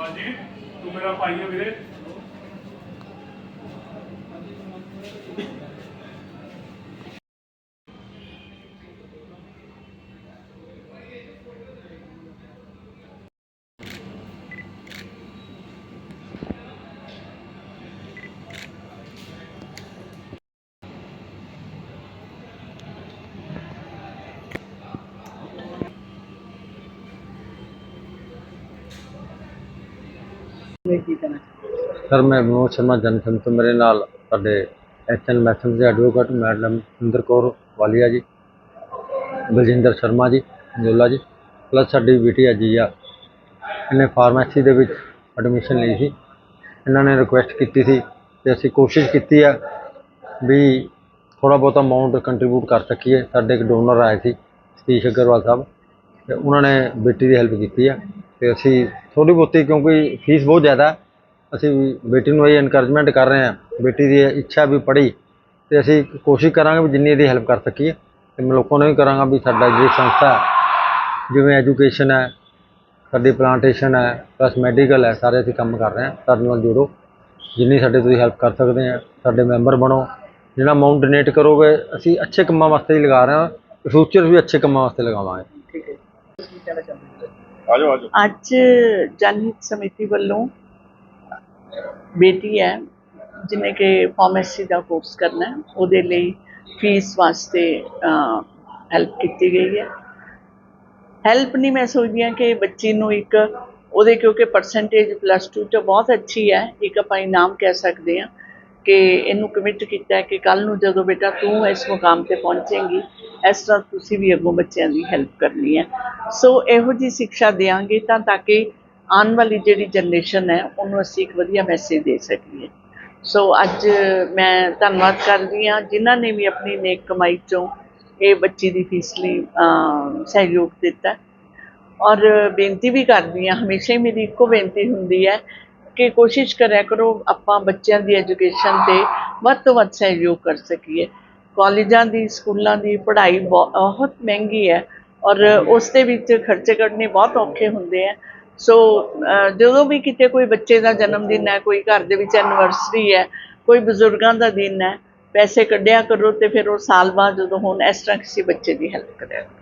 ਹਾਂਜੀ ਤੂੰ ਮੇਰਾ ਭਾਈ ਹੈ ਵੀਰੇ ਕੀ ਸਰ, ਮੈਂ ਵਿਨੋਦ ਸ਼ਰਮਾ ਜਨਸਨ ਤੋਂ ਮੇਰੇ ਨਾਲ ਸਾਡੇ ਐਚਐਨ ਮੈਥਮਸ ਦੇ ਐਡਵੋਕੇਟ ਮੈਡਮ ਸੁੰਦਰ ਕੌਰ ਵਾਲੀਆ ਜੀ, ਬਲਜਿੰਦਰ ਸ਼ਰਮਾ ਜੀ, ਜੋਲਾ ਜੀ ਪਲੱਸ ਸਾਡੀ ਬੇਟੀ ਅਜੀਆ। ਇਹਨੇ ਫਾਰਮੇਸੀ ਦੇ ਵਿੱਚ ਐਡਮਿਸ਼ਨ ਲਈ ਸੀ। ਇਹਨਾਂ ਨੇ ਰਿਕੁਐਸਟ ਕੀਤੀ ਸੀ ਤੇ ਅਸੀਂ ਕੋਸ਼ਿਸ਼ ਕੀਤੀ ਆ ਵੀ ਥੋੜਾ ਬਹੁਤ ਅਮਾਉਂਟ ਕੰਟਰੀਬਿਊਟ ਕਰ ਸਕੀਏ। ਸਾਡੇ ਇੱਕ ਡੋਨਰ ਆਏ ਸੀ, ਸਤੀਸ਼ ਅਗਰਵਾਲ ਸਾਹਿਬ, ਤੇ ਉਹਨਾਂ ਨੇ ਬੇਟੀ ਦੀ ਹੈਲਪ ਕੀਤੀ ਆ। ਤੇ ਅਸੀਂ ਥੋੜੀ ਬਹੁਤੀ ਕਿਉਂਕਿ ਫੀਸ ਬਹੁਤ ਜ਼ਿਆਦਾ, ਅਸੀਂ ਵੀ ਬੇਟੀ ਨੂੰ ਇਹ ਇਨਕਰੇਜਮੈਂਟ ਕਰ ਰਹੇ ਹਾਂ, ਬੇਟੀ ਦੀ ਇੱਛਾ ਵੀ ਪੜ੍ਹੀ, ਤੇ ਅਸੀਂ ਕੋਸ਼ਿਸ਼ ਕਰਾਂਗੇ ਵੀ ਜਿੰਨੀ ਇਹਦੀ ਹੈਲਪ ਕਰ ਸਕੀਏ, ਤੇ ਮੈਂ ਲੋਕਾਂ ਨੂੰ ਵੀ ਕਰਾਂਗਾ ਵੀ ਸਾਡਾ ਜਿਹੜੀ ਸੰਸਥਾ ਜਿਵੇਂ ਐਜੂਕੇਸ਼ਨ ਹੈ, ਸਾਡੀ ਪਲਾਂਟੇਸ਼ਨ ਹੈ ਪਲੱਸ ਮੈਡੀਕਲ ਹੈ, ਸਾਰੇ ਅਸੀਂ ਕੰਮ ਕਰ ਰਹੇ ਹਾਂ ਸਾਡੇ ਨਾਲ ਜੁੜੋ, ਜਿੰਨੀ ਸਾਡੇ ਤੁਸੀਂ ਹੈਲਪ ਕਰ ਸਕਦੇ ਆ ਸਾਡੇ ਮੈਂਬਰ ਬਣੋ, ਜਿਹੜਾ ਅਮਾਉਂਟ ਡੋਨੇਟ ਕਰੋਗੇ, ਅਸੀਂ ਅੱਛੇ ਕੰਮਾਂ ਵਾਸਤੇ ਹੀ ਲਗਾ ਰਹੇ ਹਾਂ ਫਿਊਚਰ ਵੀ ਅੱਛੇ ਕੰਮਾਂ ਵਾਸਤੇ ਲਗਾਵਾਂਗੇ। ਠੀਕ ਹੈ? ਆਜੋ ਆਜੋ। ਅੱਜ ਜਨਹਿਤ ਸਮਿਤੀ ਵੱਲੋਂ ਬੇਟੀ ਹੈ ਜਿਹਨੇ ਕਿ ਫਾਰਮੇਸੀ ਦਾ ਕੋਰਸ ਕਰਨਾ ਹੈ, ਉਹਦੇ ਲਈ ਫੀਸ ਵਾਸਤੇ ਹੈਲਪ ਕੀਤੀ ਗਈ ਹੈ। ਹੈਲਪ ਨਹੀਂ ਮੈਂ ਸੋਚਦੀ ਹਾਂ ਕਿ ਬੱਚੀ ਨੂੰ ਇੱਕ ਉਹਦੇ ਕਿਉਂਕਿ ਪਰਸੈਂਟੇਜ ਪਲੱਸ 2 ਚ ਬਹੁਤ ਅੱਛੀ ਹੈ, ਇੱਕ ਆਪਾਂ ਇਨਾਮ ਕਹਿ ਸਕਦੇ ਹਾਂ। ਕਿ ਇਹਨੂੰ ਕਮਿਟ ਕੀਤਾ ਕਿ ਕੱਲ ਨੂੰ ਜਦੋਂ ਬੇਟਾ ਤੂੰ ਇਸ ਮੁਕਾਮ ਤੇ ਪਹੁੰਚੇਂਗੀ, ਇਸ ਤਰ੍ਹਾਂ ਤੁਸੀਂ ਵੀ ਅੱਗੋਂ ਬੱਚਿਆਂ ਦੀ ਹੈਲਪ ਕਰਨੀ ਹੈ। ਸੋ ਇਹੋ ਜੀ ਸਿੱਖਿਆ ਦੇਵਾਂਗੇ ਤਾਂ ਤਾਂ ਕਿ ਆਉਣ ਵਾਲੀ ਜਿਹੜੀ ਜਨਰੇਸ਼ਨ ਹੈ, ਉਹਨੂੰ ਅਸੀਂ ਇੱਕ ਵਧੀਆ ਮੈਸੇਜ ਦੇ ਸਕੀਏ। ਸੋ ਅੱਜ ਮੈਂ ਧੰਨਵਾਦ ਕਰਦੀ ਹਾਂ ਜਿਨ੍ਹਾਂ ਨੇ ਵੀ ਆਪਣੀ ਨੇਕ ਕਮਾਈ ਚੋਂ ਇਹ ਬੱਚੀ ਦੀ ਫੀਸ ਲਈ ਸਹਿਯੋਗ ਦਿੱਤਾ। ਔਰ ਬੇਨਤੀ ਵੀ ਕਰਦੀ ਹਾਂ, ਹਮੇਸ਼ਾ ਹੀ ਮੇਰੀ ਇੱਕੋ ਬੇਨਤੀ ਹੁੰਦੀ ਹੈ ਕਿ ਕੋਸ਼ਿਸ਼ ਕਰਿਆ ਕਰੋ ਆਪਾਂ ਬੱਚਿਆਂ ਦੀ ਐਜੂਕੇਸ਼ਨ ਤੇ ਵੱਧ ਤੋਂ ਵੱਧ ਸਹਿਯੋਗ ਕਰ ਸਕੀਏ। ਕਾਲਜਾਂ ਦੀ, ਸਕੂਲਾਂ ਦੀ ਪੜ੍ਹਾਈ ਬਹੁ- ਬਹੁਤ ਮਹਿੰਗੀ ਹੈ ਔਰ ਉਸ ਦੇ ਵਿੱਚ ਖਰਚੇ ਕੱਢਣੇ ਬਹੁਤ ਔਖੇ ਹੁੰਦੇ ਆ। ਸੋ ਜਦੋਂ ਵੀ ਕਿਤੇ ਕੋਈ ਬੱਚੇ ਦਾ ਜਨਮ ਦਿਨ ਹੈ, ਕੋਈ ਘਰ ਦੇ ਵਿੱਚ ਐਨਵਰਸਰੀ ਹੈ, ਕੋਈ ਬਜ਼ੁਰਗਾਂ ਦਾ ਦਿਨ ਹੈ, ਪੈਸੇ ਕੱਢਿਆ ਕਰੋ ਤੇ ਫਿਰ ਉਹ ਸਾਲ ਬਾਅਦ ਜਦੋਂ ਹੋਣ, ਇਸ ਤਰ੍ਹਾਂ ਕਿਸੇ ਬੱਚੇ ਦੀ ਹੈਲਪ ਕਰਿਆ ਕਰੋ।